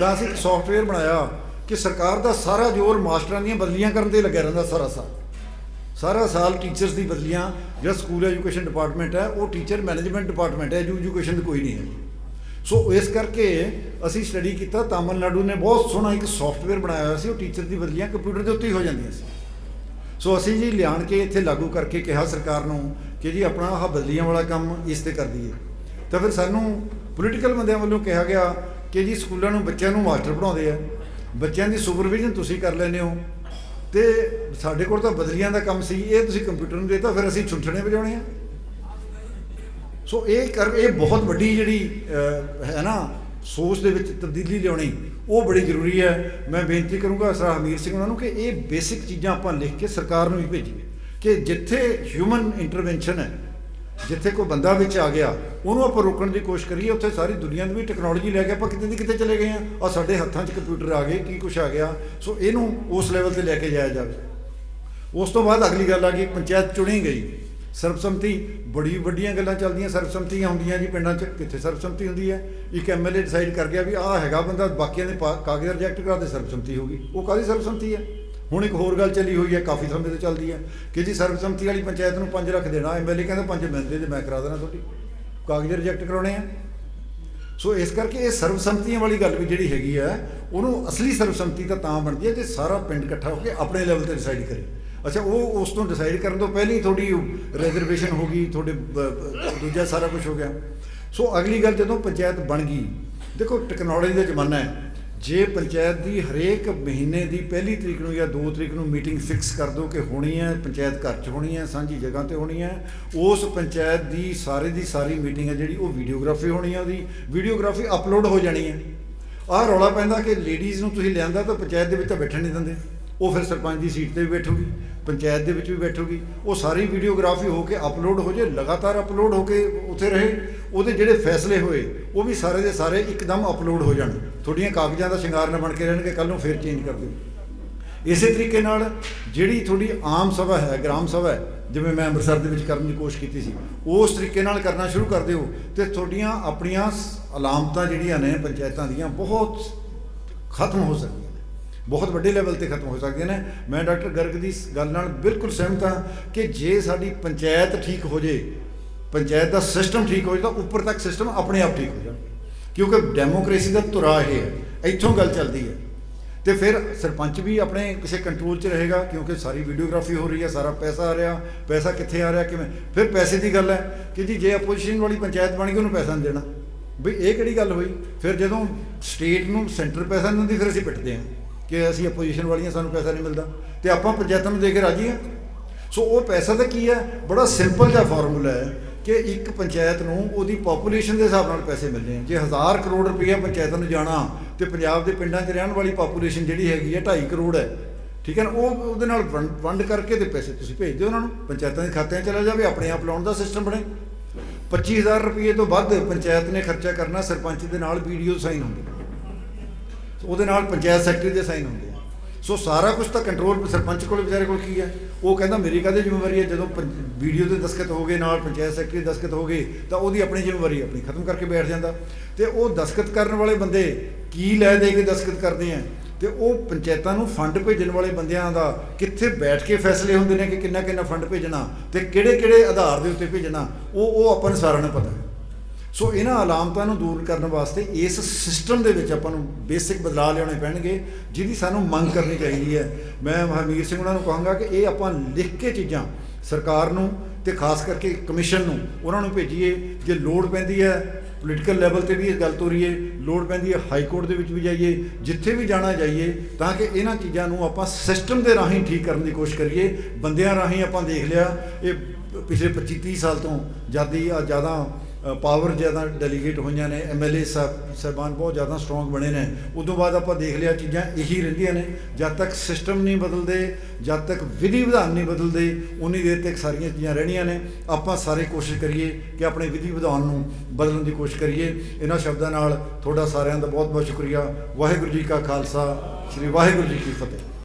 ਤਾਂ ਅਸੀਂ ਇੱਕ ਸੌਫਟਵੇਅਰ ਬਣਾਇਆ ਕਿ ਸਰਕਾਰ ਦਾ ਸਾਰਾ ਜ਼ੋਰ ਮਾਸਟਰਾਂ ਦੀਆਂ ਬਦਲੀਆਂ ਕਰਨ ਤੇ ਲੱਗਿਆ ਰਹਿੰਦਾ ਸਾਰਾ ਸਾਲ। ਸਾਰਾ ਸਾਲ ਟੀਚਰਸ ਦੀ ਬਦਲੀਆਂ, ਜਿਹੜਾ ਸਕੂਲ ਐਜੂਕੇਸ਼ਨ ਡਿਪਾਰਟਮੈਂਟ ਹੈ, ਉਹ ਟੀਚਰ ਮੈਨੇਜਮੈਂਟ ਡਿਪਾਰਟਮੈਂਟ ਹੈ ਐਜੂਕੇਸ਼ਨ ਦੀ ਕੋਈ ਨਹੀਂ ਹੈ। ਸੋ ਇਸ ਕਰਕੇ ਅਸੀਂ ਸਟੱਡੀ ਕੀਤਾ। ਤਾਮਿਲਨਾਡੂ ਨੇ ਬਹੁਤ ਸੋਹਣਾ ਇੱਕ ਸੌਫਟਵੇਅਰ ਬਣਾਇਆ ਹੋਇਆ ਸੀ, ਉਹ ਟੀਚਰ ਦੀ ਬਦਲੀਆਂ ਕੰਪਿਊਟਰ ਦੇ ਉੱਤੇ ਹੀ ਹੋ ਜਾਂਦੀਆਂ ਸੀ। ਸੋ ਅਸੀਂ ਜੀ ਲਿਆਣ ਕੇ ਇੱਥੇ ਲਾਗੂ ਕਰਕੇ ਕਿਹਾ ਸਰਕਾਰ ਨੂੰ ਕਿ ਜੀ ਆਪਣਾ ਆਹ ਬਦਲੀਆਂ ਵਾਲਾ ਕੰਮ ਇਸ ਤੇ ਕਰ ਦਈਏ। ਤਾਂ ਫਿਰ ਸਾਨੂੰ ਪੋਲੀਟੀਕਲ ਬੰਦਿਆਂ ਵੱਲੋਂ ਕਿਹਾ ਗਿਆ ਕਿ ਜੀ ਸਕੂਲਾਂ ਨੂੰ ਬੱਚਿਆਂ ਨੂੰ ਮਾਸਟਰ ਪੜਾਉਂਦੇ ਆ। ਬੱਚਿਆਂ ਦੀ ਸੁਪਰਵਿਜ਼ਨ ਤੁਸੀਂ ਕਰ ਲੈਂਦੇ ਹੋ। ਤੇ ਸਾਡੇ ਕੋਲ ਤਾਂ ਬਦਲੀਆਂ ਦਾ ਕੰਮ ਸੀ, ਇਹ ਤੁਸੀਂ ਕੰਪਿਊਟਰ ਨੂੰ ਦੇਤਾ, ਫਿਰ ਅਸੀਂ ਛੁੰਛਣੇ ਵਜਾਉਣੇ ਆ। ਸੋ ਇਹ ਕਰ, ਇਹ ਬਹੁਤ ਵੱਡੀ ਜਿਹੜੀ ਹੈ ਨਾ, ਸੋਚ ਦੇ ਵਿੱਚ ਤਬਦੀਲੀ ਲਿਆਉਣੀ। ਉਹ ਬੜੀ ਜ਼ਰੂਰੀ ਹੈ। ਮੈਂ ਬੇਨਤੀ ਕਰੂੰਗਾ ਸਰ ਹਮੀਰ ਸਿੰਘ ਉਹਨਾਂ ਨੂੰ ਕਿ ਇਹ ਬੇਸਿਕ ਚੀਜ਼ਾਂ ਆਪਾਂ ਲਿਖ ਕੇ ਸਰਕਾਰ ਨੂੰ ਵੀ ਭੇਜੀਏ ਕਿ ਜਿੱਥੇ ਹਿਊਮਨ ਇੰਟਰਵੈਂਸ਼ਨ ਹੈ, ਜਿੱਥੇ ਕੋਈ ਬੰਦਾ ਵਿੱਚ ਆ ਗਿਆ, ਉਹਨੂੰ ਆਪਾਂ ਰੋਕਣ ਦੀ ਕੋਸ਼ਿਸ਼ ਕਰੀਏ। ਉੱਥੇ ਸਾਰੀ ਦੁਨੀਆ ਦੀ ਵੀ ਟੈਕਨੋਲੋਜੀ ਲੈ ਕੇ ਆਪਾਂ ਕਿਤੇ ਦੀ ਕਿਤੇ ਚਲੇ ਗਏ ਆ ਆ ਸਾਡੇ ਹੱਥਾਂ 'ਚ ਕੰਪਿਊਟਰ ਆ ਗਏ, ਕੀ ਕੁਝ ਆ ਗਿਆ। ਸੋ ਇਹਨੂੰ ਉਸ ਲੈਵਲ ਤੇ ਲੈ ਕੇ ਜਾਇਆ ਜਾਵੇ। ਉਸ ਤੋਂ ਬਾਅਦ ਅਗਲੀ ਗੱਲ ਆ ਗਈ, ਪੰਚਾਇਤ ਚੁਣੀ ਗਈ। ਸਰਬਸੰਮਤੀ, ਬੜੀ ਵੱਡੀਆਂ ਗੱਲਾਂ ਚੱਲਦੀਆਂ, ਸਰਬਸੰਮਤੀਆਂ ਹੁੰਦੀਆਂ ਜੀ ਪਿੰਡਾਂ 'ਚ, ਕਿੱਥੇ ਸਰਬਸੰਮਤੀ ਹੁੰਦੀ ਹੈ? ਇੱਕ ਐਮਐਲਏ ਡਿਸਾਈਡ ਕਰ ਗਿਆ ਵੀ ਆਹ ਹੈਗਾ ਬੰਦਾ, ਬਾਕੀਆਂ ਦੇ ਪਾ- ਕਾਗਜ਼ ਰਿਜੈਕਟ ਕਰਾ ਦੇ, ਸਰਬਸੰਮਤੀ ਹੋ ਗਈ। ਉਹ ਕਾਹਦੀ ਸਰਬਸੰਮਤੀ ਹੈ? ਹੁਣ ਇੱਕ ਹੋਰ ਗੱਲ ਚੱਲੀ ਹੋਈ ਹੈ, ਕਾਫੀ ਸਮੇਂ ਤੋਂ ਚੱਲਦੀ ਹੈ, ਕਿ ਜੀ ਸਰਬਸੰਮਤੀ ਵਾਲੀ ਪੰਚਾਇਤ ਨੂੰ ਪੰਜ ਰੱਖ ਦੇਣਾ ਐਮਐਲਏ ਕਹਿੰਦਾ ਪੰਜ ਮਿਲਦੇ ਜੇ ਮੈਂ ਕਰਾ ਦੇਣਾ ਤੁਹਾਡੀ। ਕਾਗਜ਼ ਰਿਜੈਕਟ ਕਰਾਉਣੇ ਆ। ਸੋ ਇਸ ਕਰਕੇ ਇਹ ਸਰਬਸੰਮਤੀਆਂ ਵਾਲੀ ਗੱਲ ਵੀ ਜਿਹੜੀ ਹੈਗੀ ਆ ਉਹਨੂੰ ਅਸਲੀ ਸਰਬਸੰਮਤੀ ਤਾਂ ਤਾਂ ਬਣਦੀ ਹੈ ਜੇ ਸਾਰਾ ਪਿੰਡ ਇਕੱਠਾ ਹੋ ਕੇ ਆਪਣੇ ਲੈਵਲ ਤੇ ਡਿਸਾਈਡ ਕਰੇ। ਅੱਛਾ, ਉਹ ਉਸ ਤੋਂ ਡਿਸਾਈਡ ਕਰਨ ਤੋਂ ਪਹਿਲਾਂ ਹੀ ਤੁਹਾਡੀ ਰਿਜ਼ਰਵੇਸ਼ਨ ਹੋ ਗਈ, ਤੁਹਾਡੇ ਦੂਜਾ ਸਾਰਾ ਕੁਝ ਹੋ ਗਿਆ। ਸੋ ਅਗਲੀ ਗੱਲ ਜਦੋਂ ਪੰਚਾਇਤ ਬਣ ਗਈ, ਦੇਖੋ ਟੈਕਨੋਲੋਜੀ ਦਾ ਜ਼ਮਾਨਾ ਹੈ। ਜੇ ਪੰਚਾਇਤ ਦੀ ਹਰੇਕ ਮਹੀਨੇ ਦੀ ਪਹਿਲੀ ਤਰੀਕ ਨੂੰ ਜਾਂ 2 ਤਰੀਕ ਨੂੰ ਮੀਟਿੰਗ ਫਿਕਸ ਕਰ ਦੋ ਕਿ ਹੋਣੀ ਹੈ, ਪੰਚਾਇਤ ਘਰ 'ਚ ਹੋਣੀ ਹੈ, ਸਾਂਝੀ ਜਗ੍ਹਾ ਤੇ ਹੋਣੀ ਹੈ, ਉਸ ਪੰਚਾਇਤ ਦੀ ਸਾਰੇ ਦੀ ਸਾਰੀ ਮੀਟਿੰਗ ਹੈ ਜਿਹੜੀ ਉਹ ਵੀਡੀਓਗ੍ਰਾਫੀ ਹੋਣੀ ਹੈ ਉਹਦੀ। ਵੀਡੀਓਗ੍ਰਾਫੀ ਅਪਲੋਡ ਹੋ ਜਾਣੀ ਹੈ। ਆਹ ਰੌਲਾ ਪੈਂਦਾ ਕਿ ਲੇਡੀਜ਼ ਨੂੰ ਤੁਸੀਂ ਲਿਆਂਦਾ ਤਾਂ ਪੰਚਾਇਤ ਦੇ ਵਿੱਚ ਤਾਂ ਬੈਠਣ ਨਹੀਂ ਦਿੰਦੇ। ਉਹ ਫਿਰ ਸਰਪੰਚ ਦੀ ਸੀਟ ਤੇ ਵੀ ਬੈਠੂਗੀ। ਪੰਚਾਇਤ ਦੇ ਵਿੱਚ ਵੀ ਬੈਠੂਗੀ, ਉਹ ਸਾਰੀ ਵੀਡੀਓਗ੍ਰਾਫੀ ਹੋ ਕੇ ਅਪਲੋਡ ਹੋ ਜੇ, ਲਗਾਤਾਰ ਅਪਲੋਡ ਹੋ ਕੇ ਉੱਥੇ ਰਹੇ, ਉਹਦੇ ਜਿਹੜੇ ਫੈਸਲੇ ਹੋਏ, ਉਹ ਵੀ ਸਾਰੇ ਦੇ ਸਾਰੇ ਇੱਕਦਮ ਅਪਲੋਡ ਹੋ ਜਾਣ। ਤੁਹਾਡੀਆਂ ਕਾਗਜ਼ਾਂ ਦਾ ਸ਼ਿੰਗਾਰ ਨਾ ਬਣ ਕੇ ਰਹਿਣਗੇ ਕੱਲ ਨੂੰ ਫਿਰ ਚੇਂਜ ਕਰ ਦਿਓ। ਇਸੇ ਤਰੀਕੇ ਨਾਲ ਜਿਹੜੀ ਤੁਹਾਡੀ ਆਮ ਸਭਾ ਹੈ, ਗ੍ਰਾਮ ਸਭਾ ਹੈ, ਜਿਵੇਂ ਮੈਂ ਅੰਮ੍ਰਿਤਸਰ ਦੇ ਵਿੱਚ ਕਰਨ ਦੀ ਕੋਸ਼ਿਸ਼ ਕੀਤੀ ਸੀ, ਉਸ ਤਰੀਕੇ ਨਾਲ ਕਰਨਾ ਸ਼ੁਰੂ ਕਰ ਦਿਓ ਤੇ ਤੁਹਾਡੀਆਂ ਆਪਣੀਆਂ ਸ- ਅਲਾਮਤਾਂ ਜਿਹੜੀਆਂ ਨੇ ਪੰਚਾਇਤਾਂ ਦੀਆਂ ਬਹੁਤ ਖਤਮ ਹੋ ਸਕਦੀਆਂ। ਬਹੁਤ ਵੱਡੇ ਲੈਵਲ ਤੇ ਖਤਮ ਹੋ ਸਕਦੀਆਂ ਨੇ। ਮੈਂ ਡਾਕਟਰ ਗਰਗ ਦੀ ਗੱਲ ਨਾਲ ਬਿਲਕੁਲ ਸਹਿਮਤ ਹਾਂ ਕਿ ਜੇ ਸਾਡੀ ਪੰਚਾਇਤ ਠੀਕ ਹੋ ਜੇ, ਪੰਚਾਇਤ ਦਾ ਸਿਸਟਮ ਠੀਕ ਹੋ ਜੇ, ਤਾਂ ਉੱਪਰ ਤੱਕ ਸਿਸਟਮ ਆਪਣੇ ਆਪ ਠੀਕ ਹੋ ਜਾਣ ਕਿਉਂਕਿ ਡੈਮੋਕ੍ਰੇਸੀ ਦਾ ਧੁਰਾ ਇਹ ਹੈ, ਇੱਥੋਂ ਗੱਲ ਚੱਲਦੀ ਹੈ। ਤੇ ਫਿਰ ਸਰਪੰਚ ਵੀ ਆਪਣੇ ਕਿਸੇ ਕੰਟਰੋਲ 'ਚ ਰਹੇਗਾ, ਕਿਉਂਕਿ ਸਾਰੀ ਵੀਡੀਓਗ੍ਰਾਫੀ ਹੋ ਰਹੀ ਹੈ, ਸਾਰਾ ਪੈਸਾ ਆ ਰਿਹਾ, ਪੈਸਾ ਕਿੱਥੇ ਆ ਰਿਹਾ, ਕਿਵੇਂ? ਫਿਰ ਪੈਸੇ ਦੀ ਗੱਲ ਹੈ ਕਿ ਜੀ ਜੇ ਆਪੋਜੀਸ਼ਨ ਵਾਲੀ ਪੰਚਾਇਤ ਬਣ ਗਈ, ਉਹਨੂੰ ਪੈਸਾ ਨਹੀਂ ਦੇਣਾ। ਵੀ ਇਹ ਕਿਹੜੀ ਗੱਲ ਹੋਈ? ਫਿਰ ਜਦੋਂ ਸਟੇਟ ਨੂੰ ਸੈਂਟਰ ਪੈਸਾ ਨਹੀਂ ਦਿੰਦੀ, ਫਿਰ ਅਸੀਂ ਪਿੱਟਦੇ ਹਾਂ। ਕਿ ਅਸੀਂ ਆਪੋਜੀਸ਼ਨ ਵਾਲੀਆਂ ਸਾਨੂੰ ਪੈਸਾ ਨਹੀਂ ਮਿਲਦਾ ਤੇ ਆਪਾਂ ਪੰਚਾਇਤਾਂ ਨੂੰ ਦੇ ਕੇ ਰਾਜੀ ਹਾਂ ਸੋ ਉਹ ਪੈਸਾ ਤਾਂ ਕੀ ਹੈ? ਬੜਾ ਸਿੰਪਲ ਜਿਹਾ ਫਾਰਮੂਲਾ ਹੈ ਕਿ ਇੱਕ ਪੰਚਾਇਤ ਨੂੰ ਉਹਦੀ ਪੋਪੂਲੇਸ਼ਨ ਦੇ ਹਿਸਾਬ ਨਾਲ ਪੈਸੇ ਮਿਲਣੇ ਆ। ਜੇ 1000 ਕਰੋੜ ਰੁਪਈਆ ਪੰਚਾਇਤਾਂ ਨੂੰ ਜਾਣਾ ਤੇ ਪੰਜਾਬ ਦੇ ਪਿੰਡਾਂ 'ਚ ਰਹਿਣ ਵਾਲੀ ਪੋਪੂਲੇਸ਼ਨ ਜਿਹੜੀ ਹੈਗੀ ਹੈ 2.5 ਕਰੋੜ ਹੈ, ਠੀਕ ਹੈ ਨਾ? ਉਹ ਉਹਦੇ ਨਾਲ ਵੰਡ ਵੰਡ ਕਰਕੇ ਤੇ ਪੈਸੇ ਤੁਸੀਂ ਭੇਜ ਦਿਓ ਉਹਨਾਂ ਨੂੰ। ਪੰਚਾਇਤਾਂ ਦੇ ਖਾਤਿਆਂ 'ਚ ਚਲਾ ਜਾਵੇ, ਆਪਣੇ ਆਪ ਲਾਉਣ ਦਾ ਸਿਸਟਮ ਬਣੇ। 25000 ਰੁਪਏ ਤੋਂ ਵੱਧ ਪੰਚਾਇਤ ਨੇ ਖਰਚਾ ਕਰਨਾ ਸਰਪੰਚ ਦੇ ਨਾਲ ਵੀਡੀਓ ਸਾਈਨ ਹੁੰਦੇ। ਉਹਦੇ ਨਾਲ ਪੰਚਾਇਤ ਸੈਕਟਰੀ ਦੇ ਸਾਈਨ ਹੁੰਦੇ ਆ। ਸੋ ਸਾਰਾ ਕੁਝ ਤਾਂ ਕੰਟਰੋਲ ਸਰਪੰਚ ਕੋਲ ਵਿਚਾਰੇ ਕੋਲ ਕੀ ਹੈ ਉਹ ਕਹਿੰਦਾ ਮੇਰੀ ਕਾਹਦੀ ਜ਼ਿੰਮੇਵਾਰੀ ਹੈ ਜਦੋਂ ਵੀਡੀਓ ਦੇ ਦਸਖਤ ਹੋ ਗਏ, ਨਾਲ ਪੰਚਾਇਤ ਸੈਕਟਰੀ ਦੇ ਦਸਖਤ ਹੋ ਗਏ, ਤਾਂ ਉਹਦੀ ਆਪਣੀ ਜ਼ਿੰਮੇਵਾਰੀ ਆਪਣੀ ਖਤਮ ਕਰਕੇ ਬੈਠ ਜਾਂਦਾ। ਤੇ ਉਹ ਦਸਖਤ ਕਰਨ ਵਾਲੇ ਬੰਦੇ ਕੀ ਲੈ ਦੇ ਕੇ ਦਸਖਤ ਕਰਦੇ ਆ? ਤੇ ਉਹ ਪੰਚਾਇਤਾਂ ਨੂੰ ਫੰਡ ਭੇਜਣ ਵਾਲੇ ਬੰਦਿਆਂ ਦਾ ਕਿੱਥੇ ਬੈਠ ਕੇ ਫੈਸਲੇ ਹੁੰਦੇ ਨੇ ਕਿ ਕਿੰਨਾ ਕਿੰਨਾ ਫੰਡ ਭੇਜਣਾ ਤੇ ਕਿਹੜੇ ਕਿਹੜੇ ਆਧਾਰ ਦੇ ਉੱਤੇ ਭੇਜਣਾ, ਉਹ ਉਹ ਆਪਾਂ ਨੂੰ ਸਾਰਿਆਂ ਨੂੰ ਪਤਾ। ਹੈ ਸੋ ਇਹਨਾਂ ਅਲਾਮਤਾਂ ਨੂੰ ਦੂਰ ਕਰਨ ਵਾਸਤੇ ਇਸ ਸਿਸਟਮ ਦੇ ਵਿੱਚ ਆਪਾਂ ਨੂੰ ਬੇਸਿਕ ਬਦਲਾਅ ਲਿਆਉਣੇ ਪੈਣਗੇ, ਜਿਹਦੀ ਸਾਨੂੰ ਮੰਗ ਕਰਨੀ ਚਾਹੀਦੀ ਹੈ। ਮੈਂ ਹਰਮੀਰ ਸਿੰਘ ਉਹਨਾਂ ਨੂੰ ਕਹਾਂਗਾ ਕਿ ਇਹ ਆਪਾਂ ਲਿਖ ਕੇ ਚੀਜ਼ਾਂ ਸਰਕਾਰ ਨੂੰ ਤੇ ਖਾਸ ਕਰਕੇ ਕਮਿਸ਼ਨ ਨੂੰ ਉਹਨਾਂ ਨੂੰ ਭੇਜੀਏ। ਜੇ ਲੋੜ ਪੈਂਦੀ ਹੈ ਪੋਲੀਟੀਕਲ ਲੈਵਲ ਤੇ ਵੀ ਇਹ ਗੱਲ ਤੋਰੀਏ ਲੋੜ ਪੈਂਦੀ ਹੈ ਹਾਈ ਕੋਰਟ ਦੇ ਵਿੱਚ ਵੀ ਜਾਈਏ, ਜਿੱਥੇ ਵੀ ਜਾਣਾ ਜਾਈਏ, ਤਾਂ ਕਿ ਇਹਨਾਂ ਚੀਜ਼ਾਂ ਨੂੰ ਆਪਾਂ ਸਿਸਟਮ ਦੇ ਰਾਹੀਂ ਠੀਕ ਕਰਨ ਦੀ ਕੋਸ਼ਿਸ਼ ਕਰੀਏ। ਬੰਦਿਆਂ ਰਾਹੀਂ ਆਪਾਂ ਦੇਖ ਲਿਆ, ਇਹ ਪਿਛਲੇ 25 30 ਸਾਲ ਤੋਂ ਜ਼ਿਆਦਾ ਜ਼ਿਆਦਾ ਪਾਵਰ ਜ਼ਿਆਦਾ ਡੈਲੀਗੇਟ ਹੋਈਆਂ ਨੇ ਐਮਐਲਏ ਸਾਹਿਬ ਸਾਹਿਬਾਨ ਬਹੁਤ ਜ਼ਿਆਦਾ ਸਟਰੋਂਗ ਬਣੇ ਨੇ। ਉਦੋਂ ਬਾਅਦ ਆਪਾਂ ਦੇਖ ਲਿਆ ਚੀਜ਼ਾਂ ਇਹੀ ਰਹਿੰਦੀਆਂ ਨੇ। ਜਦ ਤੱਕ ਸਿਸਟਮ ਨਹੀਂ ਬਦਲਦੇ, ਜਦ ਤੱਕ ਵਿਧੀ ਵਿਧਾਨ ਨਹੀਂ ਬਦਲਦੇ, ਉਨੀ ਦੇਰ ਤੱਕ ਸਾਰੀਆਂ ਚੀਜ਼ਾਂ ਰਹਿਣੀਆਂ ਨੇ। ਆਪਾਂ ਸਾਰੇ ਕੋਸ਼ਿਸ਼ ਕਰੀਏ ਕਿ ਆਪਣੇ ਵਿਧੀ ਵਿਧਾਨ ਨੂੰ ਬਦਲਣ ਦੀ ਕੋਸ਼ਿਸ਼ ਕਰੀਏ। ਇਹਨਾਂ ਸ਼ਬਦਾਂ ਨਾਲ ਤੁਹਾਡਾ ਸਾਰਿਆਂ ਦਾ ਬਹੁਤ ਬਹੁਤ ਸ਼ੁਕਰੀਆ। ਵਾਹਿਗੁਰੂ ਜੀ ਕਾ ਖਾਲਸਾ, ਸ੍ਰੀ ਵਾਹਿਗੁਰੂ ਜੀ ਕੀ ਫਤਿਹ।